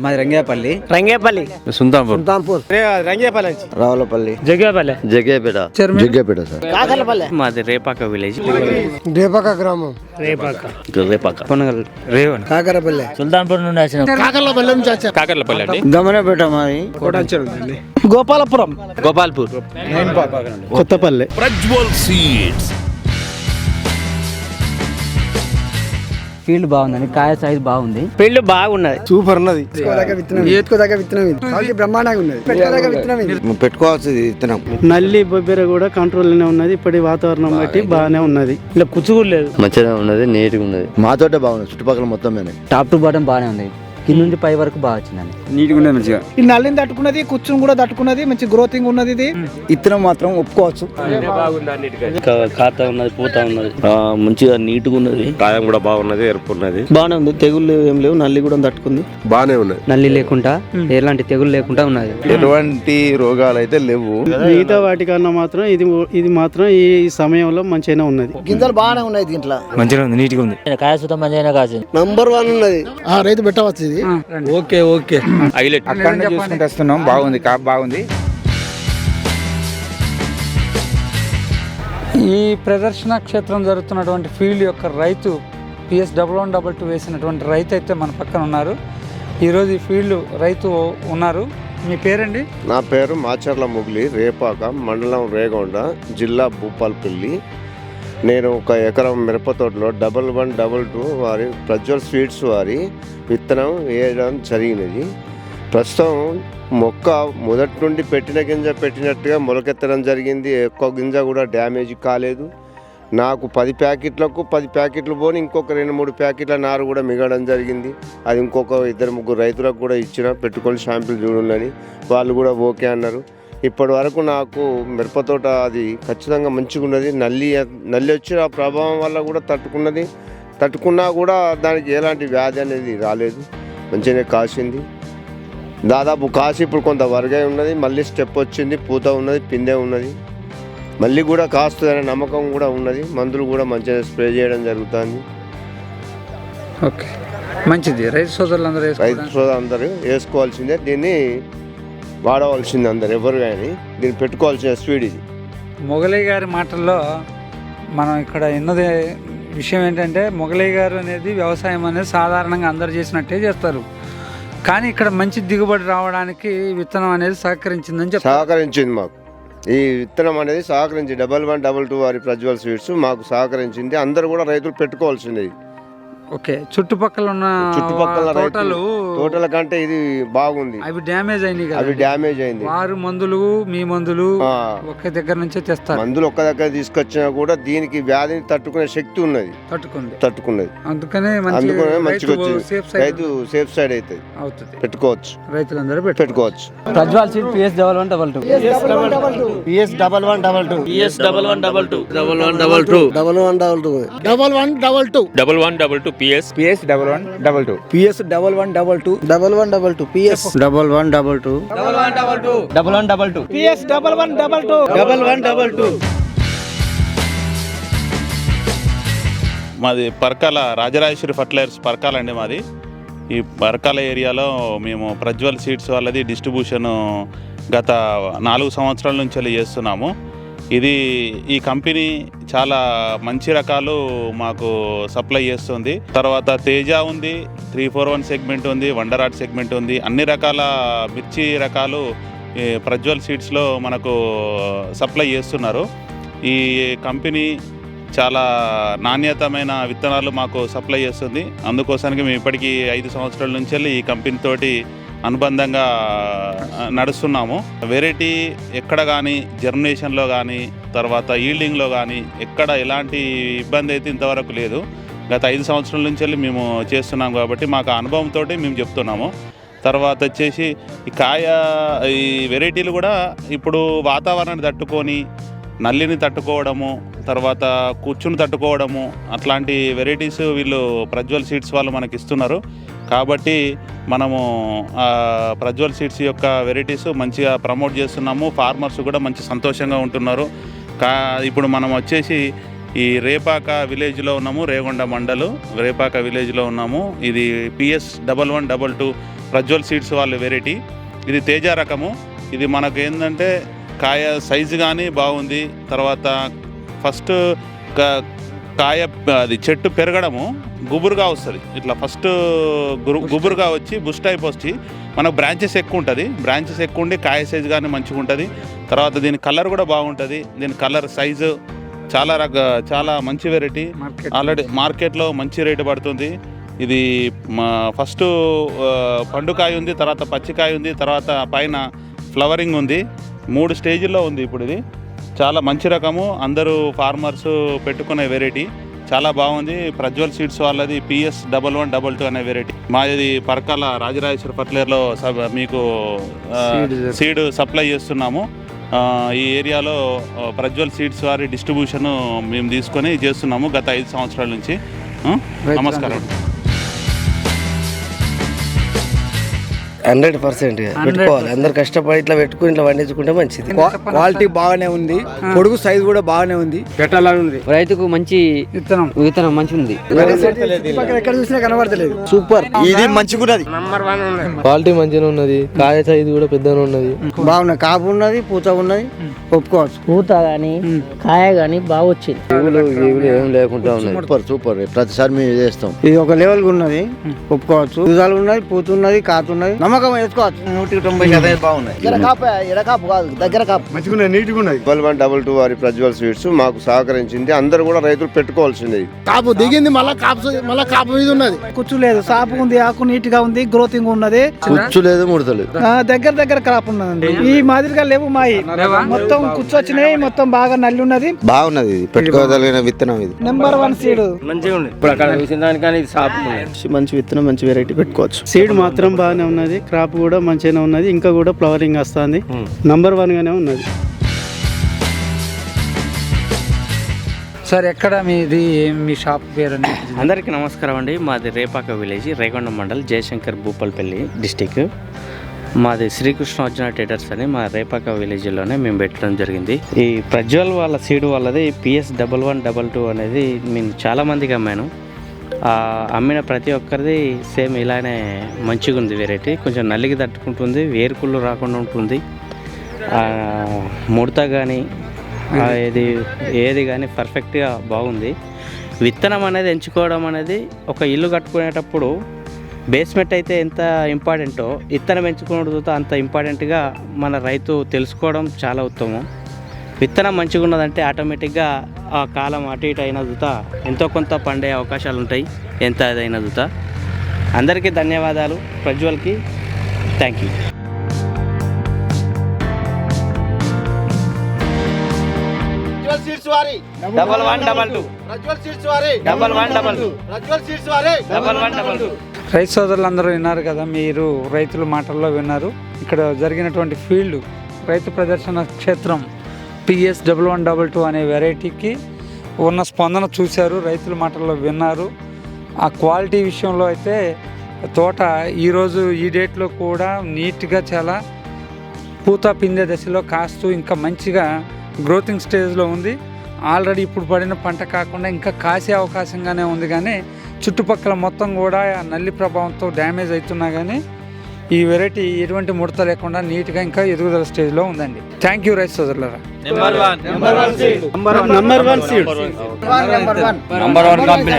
మాది రంగేపల్లి. రంగేపల్లి. సుల్తాన్పూర్. సుల్తాన్పూర్. రంగేపల్లి. నుంచి రావులపల్లి. జగ్గేపల్లి. జగ్గేపేట. జగ్గేపేట సార్. కాకలపల్లి మాది రేపాక విలేజ్. దేపక గ్రామం. రేపాక రేపాక కొనగల్. రేవన్. కాకరపల్లి. సుల్తాన్పూర్ నుండి వచ్చిన కాకలపల్లి నుంచి వచ్చా కాకర్లపల్లి అండి. గమనపేట మాది. గోపాలపురం. గోపాల్పూర్. కొత్తపల్లి. ప్రజ్వల్ సీడ్స్. ఫీల్డ్ బాగుందండి కాయ సైజ్ బాగుంది. ఫీల్డ్ బాగున్నది. సూపర్ ఉన్నది. విత్తనం బ్రహ్మాండంగా ఉన్నది. పెట్టుకోవాల్సింది విత్తనం. నల్లి బొబ్బెర కూడా కంట్రోల్లోనే ఉన్నది. ఇప్పటి వాతావరణం బట్టి బాగానే ఉన్నది. ఇలా కుచ్చుగుడు లేదు. మంచిగా ఉన్నది నీట్గా ఉన్నది. మా తోటే బాగుంది చుట్టుపక్కల మొత్తం టాప్ టు బాటం బాగానే ఉంది. కింద నుంచి పై వరకు బాగా వచ్చిందండి. నీట్గా ఉన్నది మంచిగా. ఈ నల్లిని తట్టుకున్నది కుచ్చును కూడా తట్టుకున్నది మంచి గ్రోతింగ్ ఉన్నది ఇది. విత్తనం మాత్రం ఒప్పుకోవచ్చు. ఖాతా ఉన్నది పూత ఉన్నది. మంచిగా నీట్గా ఉన్నది కాయం కూడా బాగున్నది ఎరుపు ఉన్నది బాగానే ఉంది. తెగుళ్ళు ఏం లేవు నల్లి కూడా తట్టుకుంది. బాగానే ఉన్నది. నల్లి లేకుండా ఎలాంటి తెగులు లేకుండా ఉన్నది. ఎటువంటి రోగాలు అయితే లేవు. మిగతా వాటికన్నా మాత్రం ఇది ఇది మాత్రం ఈ సమయంలో మంచిగానే ఉన్నది. గింజలు బాగానే ఉన్నాయి దీంట్లో. మంచిగా ఉంది నీట్గా ఉంది. కాయ సుతం మంచిగా కాసింది. నంబర్ వన్ ఉన్నది. ఆ రైతు పెట్టవచ్చు ఇది ఓకే ఓకే. హైలైట్. అక్కడ చూసుకుంటూ వస్తున్నాం. బాగుంది కాప్ బాగుంది. ఈ ప్రదర్శన క్షేత్రం జరుగుతున్నటువంటి ఫీల్డ్ యొక్క రైతు PS double one double two వేసినటువంటి రైతు అయితే మన పక్కన ఉన్నారు. ఈరోజు ఈ ఫీల్డ్ రైతు ఉన్నారు. మీ పేరండి? నా పేరు మాచర్ల ముగిలి రేపాక మండలం రేగొండ జిల్లా భూపాల్పల్లి. నేను ఒక ఎకరం మిరప తోటలో డబల్ వన్ డబల్ టూ వారి ప్రజ్వల్ స్వీట్స్ వారి విత్తనం వేయడం జరిగినది. ప్రస్తుతం మొక్క మొదటి నుండి పెట్టిన గింజ పెట్టినట్టుగా మొలకెత్తడం జరిగింది. ఎక్కువ గింజ కూడా డ్యామేజ్ కాలేదు. నాకు పది ప్యాకెట్లకు పది ప్యాకెట్లు పోని ఇంకొక రెండు మూడు ప్యాకెట్ల నారు కూడా మిగలడం జరిగింది. అది ఇంకొక ఇద్దరు ముగ్గురు రైతులకు కూడా ఇచ్చిన పెట్టుకొని షాంపుల్ చూడండి వాళ్ళు కూడా ఓకే అన్నారు. ఇప్పటి వరకు నాకు మిరప తోట అది ఖచ్చితంగా మంచిగా ఉన్నది నల్లి నల్లి వచ్చిన ప్రభావం వల్ల కూడా తట్టుకున్నది. తట్టుకున్నా కూడా దానికి ఎలాంటి వ్యాధి అనేది రాలేదు. మంచిగానే కాసింది. దాదాపు కాసి ఇప్పుడు కొంత వరగై ఉన్నది. మళ్ళీ స్టెప్ వచ్చింది. పూత ఉన్నది పిందె ఉన్నది. మళ్ళీ కూడా కాస్తుందనే నమ్మకం కూడా ఉన్నది. మందులు కూడా మంచిగా స్ప్రే చేయడం జరుగుతుంది. ఓకే. మంచిది. రైతు సోదరులందరూ రైతు సోదరు అందరూ వేసుకోవాల్సిందే. దీన్ని వాడవలసింది అందరు ఎవరు కానీ దీన్ని పెట్టుకోవాల్సిన స్పీడ్ ఇది. మొగలయ్య గారి మాటల్లో మనం ఇక్కడ ఎన్నది విషయం ఏంటంటే మొగలయ్య గారు అనేది వ్యవసాయం అనేది సాధారణంగా అందరు చేసినట్టే చేస్తారు. కానీ ఇక్కడ మంచి దిగుబడి రావడానికి విత్తనం అనేది సహకరించిందని చెప్తారు. సహకరించింది మాకు. ఈ విత్తనం అనేది సహకరించి డబల్ వన్ డబల్ టూ వారి ప్రజ్వల్ స్వీట్స్ మాకు సహకరించింది. అందరూ కూడా రైతులు పెట్టుకోవాల్సింది. ఓకే చుట్టుపక్కల ఉన్న చుట్టుపక్కల తోటలు తోటల కంటే ఇది బాగుంది. అవి డ్యామేజ్ అయినాయి అవి డ్యామేజ్ అయింది. వారు మందులు మీ మందులు ఒకే దగ్గర నుంచే తెస్తారు. మందులు ఒక్క దగ్గర తీసుకొచ్చినా కూడా దీనికి వ్యాధిని తట్టుకునే శక్తి ఉన్నది. తట్టుకుంది. తట్టుకున్నది. అందుకనే మంచి అందుకనే మంచిగా సేఫ్ సైడ్ రైతు సేఫ్ సైడ్ అవుతుంది అవుతుంది. పెట్టుకోవచ్చు. రైతులందరూ పెట్టు పెట్టుకోవచ్చు. Prajwal seed PS double one double two PS double one double two PS double one double two double one double two double one double two double one double two double one double two PS PS double one double two PS double one double two double one double two PS double one double two double one double two PS double one double two double one double two మాది Parakala Rajarajeshwari fertilisers Parakala అండి మాది. ఈ పరకాల ఏరియాలో మేము Prajwal seeds వాళ్ళది distribution గత నాలుగు సంవత్సరాల నుంచి వెళ్ళి చేస్తున్నాము. ఇది ఈ కంపెనీ చాలా మంచి రకాలు మాకు సప్లై చేస్తుంది. తర్వాత తేజ ఉంది త్రీ ఫోర్ వన్ సెగ్మెంట్ ఉంది వండర్ ఆర్ట్ సెగ్మెంట్ ఉంది. అన్ని రకాల మిర్చి రకాలు ప్రజ్వల్ సీడ్స్లో మనకు సప్లై చేస్తున్నారు. ఈ కంపెనీ చాలా నాణ్యతమైన విత్తనాలు మాకు సప్లై చేస్తుంది. అందుకోసానికి మేము ఇప్పటికీ ఐదు సంవత్సరాల నుంచి వెళ్ళి ఈ కంపెనీ తోటి అనుబంధంగా నడుస్తున్నాము. వెరైటీ ఎక్కడ కానీ జర్మినేషన్లో కానీ తర్వాత ఈల్డింగ్లో కానీ ఎక్కడ ఎలాంటి ఇబ్బంది అయితే ఇంతవరకు లేదు. గత ఐదు సంవత్సరాల నుంచి వెళ్ళి మేము చేస్తున్నాం కాబట్టి మాకు అనుభవంతో మేము చెప్తున్నాము. తర్వాత వచ్చేసి ఈ కాయ ఈ వెరైటీలు కూడా ఇప్పుడు వాతావరణాన్ని తట్టుకొని నల్లిని తట్టుకోవడము తర్వాత కూర్చుని తట్టుకోవడము అట్లాంటి వెరైటీస్ వీళ్ళు ప్రజ్వల్ సీడ్స్ వాళ్ళు మనకి ఇస్తున్నారు కాబట్టి మనము ప్రజ్వల్ సీడ్స్ యొక్క వెరైటీస్ మంచిగా ప్రమోట్ చేస్తున్నాము. ఫార్మర్స్ కూడా మంచి సంతోషంగా ఉంటున్నారు. కా ఇప్పుడు మనం వచ్చేసి ఈ రేపాక విలేజ్లో ఉన్నాము రేగొండ మండలు. రేపాక విలేజ్లో ఉన్నాము. ఇది PS double one double two Prajwal seeds వాళ్ళ వెరైటీ. ఇది తేజ రకము. ఇది మనకు ఏంటంటే కాయ సైజు కానీ బాగుంది. తర్వాత ఫస్ట్ కాయ అది చెట్టు పెరగడము గుబురుగా వస్తుంది. ఇట్లా ఫస్ట్ గుబురుగా వచ్చి బుష్ టైప్ వచ్చి మనకు బ్రాంచెస్ ఎక్కువ ఉంటుంది. బ్రాంచెస్ ఎక్కువ ఉండి కాయ సైజు కానీ మంచిగా ఉంటుంది. తర్వాత దీని కలర్ కూడా బాగుంటుంది. దీని కలర్ సైజు చాలా రక చాలా మంచి వెరైటీ ఆల్రెడీ మార్కెట్లో మంచి రేటు పడుతుంది. ఇది మా ఫస్ట్ పండుకాయ ఉంది తర్వాత పచ్చికాయ ఉంది తర్వాత పైన ఫ్లవరింగ్ ఉంది. మూడు స్టేజ్ల్లో ఉంది ఇప్పుడు ఇది. చాలా మంచి రకము. అందరూ ఫార్మర్స్ పెట్టుకునే వెరైటీ చాలా బాగుంది. ప్రజ్వల్ సీడ్స్ వాళ్ళది PS double one double two అనే వెరైటీ మాది పరకాల రాజరాజేశ్వర ఫర్టిలైజర్లో సబ్ మీకు సీడ్ సప్లై చేస్తున్నాము. ఈ ఏరియాలో ప్రజ్వల్ సీడ్స్ వారి డిస్ట్రిబ్యూషన్ మేము తీసుకొని చేస్తున్నాము గత ఐదు సంవత్సరాల నుంచి. నమస్కారం. హండ్రెడ్ పర్సెంట్ పెట్టుకోవాలి. అందరు కష్టపడి ఇట్లా పెట్టుకుని ఇట్లా పండించుకుంటే మంచిది. క్వాలిటీ బాగానే ఉంది. పొడుగు సైజ్ కూడా బాగానే ఉంది. పెట్టాలని ఉంది. రైతుకు మంచి విత్తనం. విత్తనం మంచి ఉంది చుట్టుపక్కల ఎక్కడ చూసినా కనబడతలేదు. సూపర్. ఇది మంచిగున్నది. క్వాలిటీ మంచిగా ఉన్నది. కాయ సైజు కూడా పెద్దగా ఉన్నది. బాగున్నది కాపు ఉన్నది పూత ఉన్నది. ఒప్పుకోవచ్చు. పూత గానీ కాయ గానీ బాగా వచ్చింది. ఏం లేకుండా ఉన్నాయి. Super super. ప్రతిసారి మేము చేస్తాం. ఇది ఒక లెవెల్ ఉన్నది. ఒప్పుకోవచ్చు. ఉన్నది పూత ఉన్నది కాత ఉన్నది. నమ్మకం వేసుకోవచ్చు. నూటికి తొంభై శాతం బాగున్నాయి. మంచిగున్నది నీట్గా ఉన్నది డబల్ వన్ డబల్ టూ వారి ప్రజ్వల్ స్వీట్స్ మాకు సహకరించింది. అందరూ కూడా రైతులు పెట్టుకోవాల్సింది కాపు దిగింది మళ్ళా కాపు మళ్ళా కాపు మీద ఉన్నది. కుచ్చు లేదు సాపు ఉంది ఆకు నీట్గా ఉంది గ్రోతింగ్ ఉన్నది. కుచ్చు లేదు ముడతలేదు. ఆ, దగ్గర దగ్గర క్రాప్ ఉన్నదండి. ఈ మాదిరిగా లేవు మాయి. మొత్తం కుచ్చు వచ్చినాయి మొత్తం బాగా నల్లి ఉన్నది. బాగున్నది ఇది పెట్టుకోగలిగిన విత్తనం ఇది. నెంబర్ వన్ సీడ్ ఇప్పుడు అక్కడ చూసిన దానికని ఇది సాపు మంచి విత్తనం మంచి వెరైటీ పెట్టుకోవచ్చు. సీడ్ మాత్రం బాగానే ఉన్నది. క్రాప్ కూడా మంచిగానే ఉన్నది. ఇంకా కూడా ఫ్లవరింగ్ వస్తుంది. నంబర్ వన్ గానే ఉన్నది. సార్ ఎక్కడ మీది మీ షాప్ పేరు అని అందరికీ నమస్కారం అండి. మాది రేపాక విలేజ్ రేగొండ మండల్ జయశంకర్ భూపాల్పల్లి డిస్టిక్. మాది శ్రీకృష్ణ అర్జున టేటర్స్ అని మా రేపాక విలేజ్లోనే మేము పెట్టడం జరిగింది. ఈ ప్రజ్వల్ వాళ్ళ సీడ్ వాళ్ళది PS double one double two అనేది నేను చాలామందికి అమ్మాను. అమ్మిన ప్రతి ఒక్కరిది సేమ్ ఇలానే మంచిగా ఉంది వెరైటీ కొంచెం నల్లికి తట్టుకుంటుంది వేరుకుళ్ళు రాకుండా ఉంటుంది. ముడత కానీ ఏది ఏది కానీ పర్ఫెక్ట్గా బాగుంది. విత్తనం అనేది ఎంచుకోవడం అనేది ఒక ఇల్లు కట్టుకునేటప్పుడు బేస్మెంట్ అయితే ఎంత ఇంపార్టెంటో విత్తనం ఎంచుకోవడంతో అంత ఇంపార్టెంట్గా మన రైతు తెలుసుకోవడం చాలా ఉత్తమం. విత్తనం మంచిగా ఉన్నదంటే ఆటోమేటిక్గా ఆ కాలం అటు ఇటు అయిన దుత ఎంతో కొంత పండే అవకాశాలు ఉంటాయి ఎంత అదైన దుత అందరికీ ధన్యవాదాలు. ప్రజ్వల్కి thank you. Double one double two. Double one double two. Double one double two. రైతు సోదరులందరూ విన్నారు కదా మీరు రైతుల మాటల్లో విన్నారు. ఇక్కడ జరిగినటువంటి ఫీల్డ్ రైతు ప్రదర్శన క్షేత్రం PS double one double two అనే వెరైటీకి ఉన్న స్పందన చూశారు రైతుల మాటల్లో విన్నారు. ఆ క్వాలిటీ విషయంలో అయితే తోట ఈరోజు ఈ డేట్లో కూడా నీట్గా చాలా పూత పిందె దశలో కాస్తూ ఇంకా మంచిగా గ్రోతింగ్ స్టేజ్లో ఉంది. ఆల్రెడీ ఇప్పుడు పడిన పంట కాకుండా ఇంకా కాసే అవకాశంగానే ఉంది. కానీ చుట్టుపక్కల మొత్తం కూడా ఆ నల్లి ప్రభావంతో డ్యామేజ్ అవుతున్నా కానీ ఈ వెరైటీ ఎటువంటి ముడత లేకుండా నీట్గా ఇంకా ఎదుగుదల స్టేజ్లో ఉందండి. థ్యాంక్ యూ రైస్ సోదరులరా. Number one seed number one company